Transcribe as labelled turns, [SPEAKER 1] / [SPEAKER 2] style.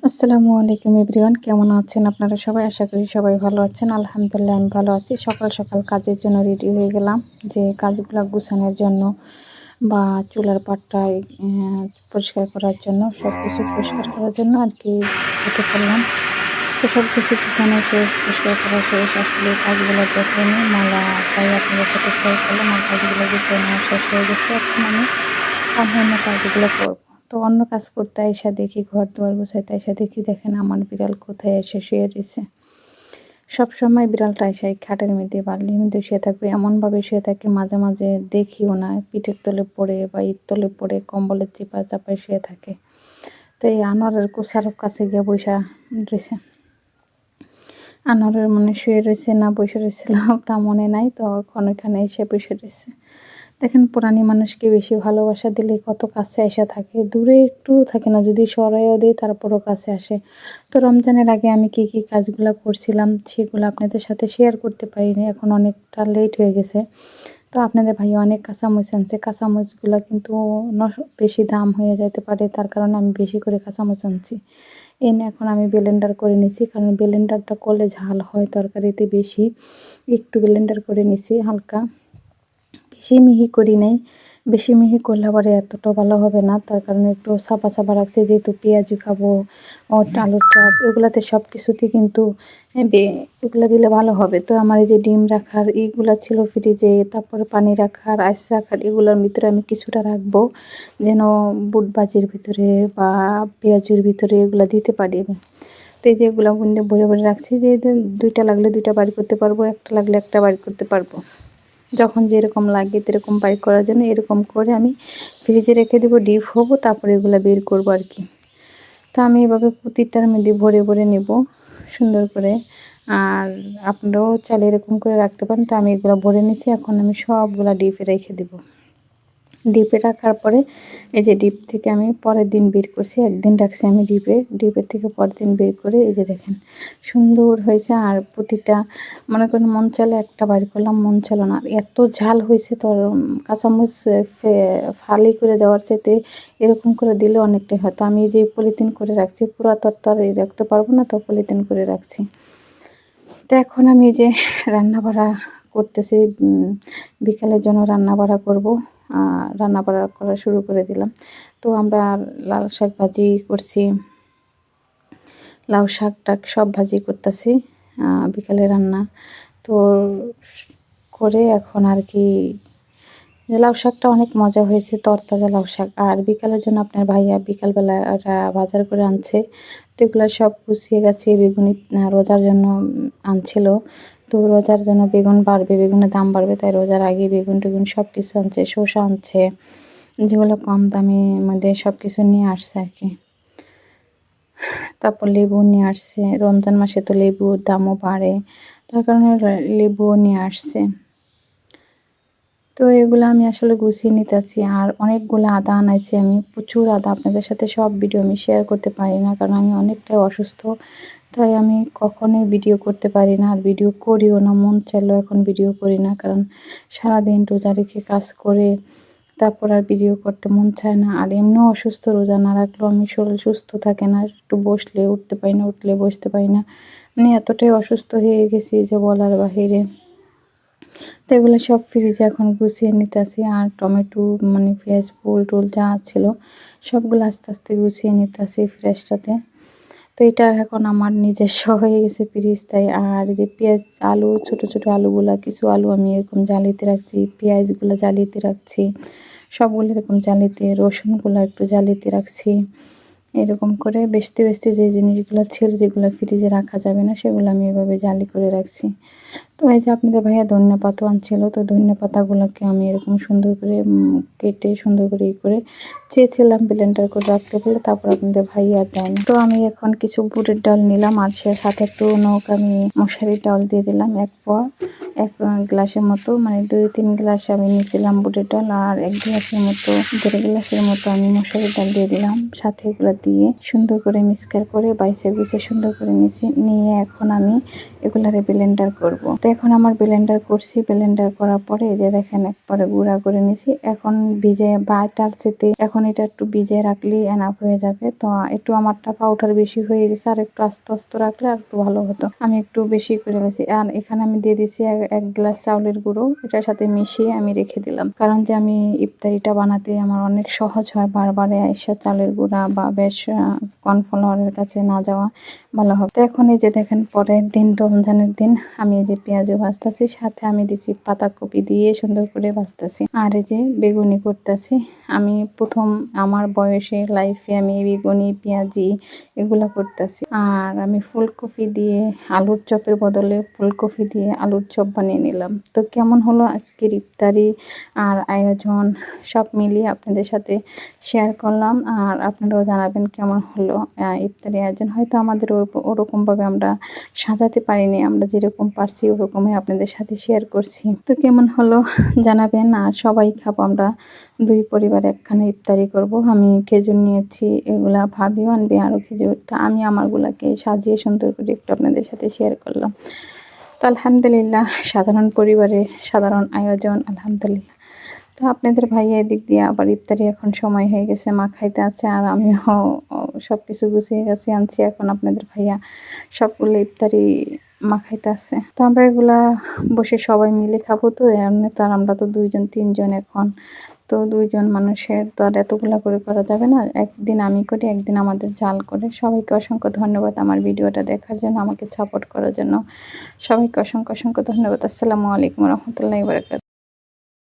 [SPEAKER 1] আসসালামু আলাইকুম এভরিওয়ান, কেমন আছেন আপনারা সবাই? আশা করি সবাই ভালো আছেন। আলহামদুলিল্লাহ, আমি ভালো আছি। সকাল সকাল কাজের জন্য রেডি হয়ে গেলাম যে কাজগুলো গুছানোর জন্য বা চুলার পাটটায় পরিষ্কার করার জন্য সব কিছু পরিষ্কার করার জন্য আর কি উঠে পড়লাম। তো সব কিছু গুছানো শেষ, পরিষ্কার করা শেষ। আসলে কাজগুলো দেখে নিই মালা তাই আপনাদের সাথে শেয়ার করলাম আর কাজগুলো গুছিয়ে নেওয়া শেষ হয়ে গেছে এখন আমি। অন্যান্য কাজগুলো করব। তো অন্য কাজ করতে এসে দেখি, ঘর দুয়ার বসাইতে এসে দেখি, দেখেন আমার বিড়াল কোথায় এসে শুয়ে রয়েছে। সবসময় বিড়ালটা এসে খাটের মধ্যে বালির মধ্যে শুয়ে থাকবে এমনভাবে শুয়ে থাকে, মাঝে মাঝে দেখিও না, পিঠের তলে পড়ে বা ঈদ তলে পড়ে কম্বলের চিপা চাপায় শুয়ে থাকে। তো এই আনোয়ারের কোষার কাছে গিয়ে বৈশা রয়েছে। আনোয়ারের মনে শুয়ে রয়েছে, না বসে রয়েছিলাম তা মনে নাই, তো এখন এখানে এসে বসে রয়েছে। দেখেন পুরানি মানুষকে বেশি ভালোবাসা দিলে কত কাছে এসে থাকে। দূরে একটু থাকে না, যদি সরাইও দিই তারপরও কাছে আসে। তো রমজানের আগে আমি কি কি কাজগুলো করছিলাম সেগুলো আপনাদের সাথে শেয়ার করতে পারিনি, এখন অনেকটা লেট হয়ে গেছে। তো আপনাদের ভাই অনেক কাঁচামরিচ আনছে, কাঁচামরিচগুলো কিন্তু বেশি দাম হয়ে যেতে পারে, তার কারণে আমি বেশি করে কাঁচামরিচ আনছি। এনে এখন আমি ব্লেন্ডার করে নিছি, কারণ ব্লেন্ডারটা করলে ঝাল হয়, তরকারিতে বেশি। একটু ব্লেন্ডার করে নিছি হালকা। বেশি মিহি করি নাই। বেশি মিহি করলে আবার এতটা ভালো হবে না। তার কারণে একটু সাপা সাপা রাখছি, যেহেতু পেঁয়াজু খাব আলুর চপ, এগুলাতে সব কিছুতেই কিন্তু এগুলো দিলে ভালো হবে। তো আমার এই যে ডিম রাখার এইগুলা ছিল ফ্রিজে তারপরে পানি রাখার, আইস রাখার, এগুলোর ভিতরে আমি কিছুটা রাখব। যেন বুট বাজির ভিতরে বা পেঁয়াজুর ভিতরে এগুলো দিতে পারি আমি। তো এই যে এগুলো ভরে ভরে রাখছি, যে দুইটা লাগলে দুইটা বাড়ি করতে পারব, একটা লাগলে একটা বাড়ি করতে পারব। যখন যেরকম লাগে তেরকম বাইক করার জন্য এরকম করে আমি ফ্রিজে রেখে দেবো, ডিপ হব, তারপরে এগুলো বের করব আর কি। তো আমি এভাবে প্রতিটার মধ্যে ভরে ভরে নেব সুন্দর করে। আর আপনারাও চালে এরকম করে রাখতে পারেন। তো আমি এগুলো ভরে নিচ্ছি এখন আমি সবগুলো ডিপে রেখে দেবো। ডিপে রাখার পরে এই যে ডিপ থেকে আমি পরের দিন বের করছি, একদিন রাখছি আমি ডিপে, ডিপের থেকে পরের দিন বের করে এই যে দেখেন সুন্দর হয়েছে আর প্রতিটা, মনে করেন মন চালে একটা বাড়ি করলাম, মন চালো না। এত ঝাল হয়েছে তো কাঁচামরিচ ফালি করে দেওয়ার চাইতে এরকম করে দিলে অনেকটাই হয়তো আমি যে পলিথিন করে রাখছি, পুরা তর রাখতে পারব না তো পলিথিন করে রাখছি। তো এখন আমি যে রান্না করতেছি বিকালের জন্য রান্না বাড়া করব। রান্না বাড়া করা শুরু করে দিলাম। তো আমরা লাল শাক ভাজি করছি। লাউ শাক টাক সব ভাজি করতেছি বিকালে রান্না। তো করে এখন আর কি লাউ শাকটা অনেক মজা হয়েছে, তরতাজা লাউ শাক। আর বিকালের জন্য আপনার ভাইয়া বিকালবেলা বাজার করে আনছে। তো এগুলো সব গুছিয়ে গেছে বেগুনি রোজার জন্য আনছিল। তো রোজার জন্য বেগুন বাড়বে, বেগুনের দাম বাড়বে, তাই রোজার আগে বেগুন টেগুন সব কিছু আনছে, শসা আনছে, যেগুলো কম দামে মধ্যে সব কিছু নিয়ে আসছে আর কি। তারপর লেবু নিয়ে আসছে, রমজান মাসে তো লেবুর দামও বাড়ে, তার কারণে লেবুও নিয়ে আসছে। তো এগুলো আমি আসলে গুছিয়ে নিতেছি। আর অনেকগুলো আদা আনাইছি আমি। প্রচুর আদা আপনাদের সাথে সব ভিডিও আমি শেয়ার করতে পারি না, কারণ আমি অনেকটাই অসুস্থ। তাই আমি কখনোই ভিডিও করতে পারি না, আর ভিডিও করিও না। মন চাইলেও এখন ভিডিও করি না, কারণ সারাদিন রোজা রেখে কাজ করে তারপর আর ভিডিও করতে মন চায় না। আর এমনিও অসুস্থ, রোজা না রাখলেও আমি শরীর সুস্থ থাকে না। একটু বসলে, উঠতে পারি না, উঠলে বসতে পারি না। মানে এতটাই অসুস্থ হয়ে গেছি যে বলার বাহিরে। তো এগুলো সব ফ্রিজে এখন গুছিয়ে নিতে আসি আর টমেটো মানে পেঁয়াজ, ফুল, টুল যা ছিল, সবগুলো আস্তে আস্তে গুছিয়ে নিতে আসি ফ্রেশটাতে তো এটা এখন আমার নিজস্ব হয়ে গেছে ফ্রিজ তাই আর যে পেঁয়াজ আলু, ছোট ছোট আলুগুলা, কিছু আলু আমি এরকম জ্বালিতে রাখছি, পেঁয়াজগুলো জ্বালিতে রাখছি, সবগুলো এরকম জ্বালিতে, রসুনগুলো একটু জ্বালিতে রাখছি। এরকম করে বেচতে বেচতে যে জিনিসগুলো ছিল, যেগুলো ফ্রিজে রাখা যাবে না, সেগুলো আমি এভাবে জালি করে রাখছি। তো এই যে আপনাদের ভাইয়া ধনিয়া পাতা আনছিল, তো ধনিয়া পাতাগুলোকে আমি এরকম সুন্দর করে কেটে সুন্দর করে ই করে চেয়েছিলাম ব্লেন্ডার করে রাখতে, বলে তারপর আপনাদের ভাইয়া দেন তো আমি এখন কিছু বুটের ডাল নিলাম, আর সে সাথে একটু নৌকা আমি, মশারির ডাল দিয়ে দিলাম এক পোয়া এক গ্লাসের মতো মানে দুই, তিন গ্লাস আমি নিয়েছিলাম বুটের ডাল, আর এক গ্লাসের মতো, দেড় গ্লাসের মতো আমি মশারি ডাল দিয়ে দিলাম। সাথে এগুলো দিয়ে সুন্দর করে মিক্সকার করে বাইসে গুছে সুন্দর করে নিয়েছি নিয়ে এখন আমি এগুলারে ব্লেন্ডার করব। তো এখন আমার ব্লেন্ডার করছি ব্লেন্ডার করার পরে এই যে দেখেন একবারে গুঁড়া করে নিয়েছি এখন ভিজে বাটার চেতে এখন এটা একটু ভিজে রাখলে এনাফ হয়ে যাবে। তো একটু আমারটা পাউডার বেশি হয়ে গেছে আর একটু আস্তে আস্তে রাখলে আর একটু ভালো হতো। আমি একটু বেশি করে গেছি আর এখানে আমি দিয়ে দিয়েছি এক- গ্লাস চাউলের গুঁড়ো। এটার সাথে মিশিয়ে আমি রেখে দিলাম। কারণ যে আমি ইফতারিটা বানাতে আমার অনেক সহজ হয় বারবারে আইসা চালের গুঁড়া বা বেশ কর্নফ্লাওয়ারের কাছে না যাওয়া ভালো হবে। তো এখন এই যে দেখেন পরের দিন রমজানের দিন আমি এই যে পেঁয়াজও ভাজতেছি, সাথে আমি দিছি পাতাকপি দিয়ে সুন্দর করে ভাজতেছি। আর এই যে বেগুনি করতেছি, আমি প্রথম আমার বয়সে লাইফে আমি বেগুনি, পেঁয়াজি এগুলো করতেছি। আর আমি ফুলকপি দিয়ে আলুর চপের বদলে ফুলকপি দিয়ে আলুর চপ বানিয়ে নিলাম। তো কেমন হলো আজকের ইফতারি আর আয়োজন? সব মিলিয়ে আপনাদের সাথে শেয়ার করলাম। আর আপনারাও জানাবেন কেমন হলো ইফতারি আয়োজন। হয়তো আমাদের ওরক- ওরকমভাবে আমরা সাজাতে পারিনি, আমরা যেরকম পারছি ওরকমই আপনাদের সাথে শেয়ার করছি। তো কেমন হলো জানাবেন। আর সবাই খাব আমরা দুই পরিবার একখানে ইফতারি করব। আমি খেজুর নিয়েছি, এগুলা ভাবিও আনবে আরও খেজুর। তা আমি আমারগুলাকে সাজিয়ে সুন্দর করে একটু আপনাদের সাথে শেয়ার করলাম। তো আলহামদুলিল্লাহ, সাধারণ পরিবারে সাধারণ আয়োজন, আলহামদুলিল্লাহ। তো আপনাদের ভাইয়া এদিক দিয়ে আবার ইফতারি এখন সময় হয়ে গেছে, মা খাইতে আছে, আর আমিও সব কিছু গুছিয়ে গেছি, আনছি। এখন আপনাদের ভাইয়া সবগুলো ইফতারি মাখাইতে আছে তো আমরা এগুলা বসে সবাই মিলে খাব তো এমনি তো আর আমরা তো দুইজন, তিনজন এখন। তো দুইজন মানুষের তো আর এতগুলা করে করা যাবে না। একদিন আমি করি, একদিন আমাদের জাল করে। সবাইকে অসংখ্য ধন্যবাদ আমার ভিডিওটা দেখার জন্য, আমাকে সাপোর্ট করার জন্য। সবাইকে অসংখ্য অসংখ্য ধন্যবাদ। আসসালামু আলাইকুম রহমতুল্লাহ বারকাত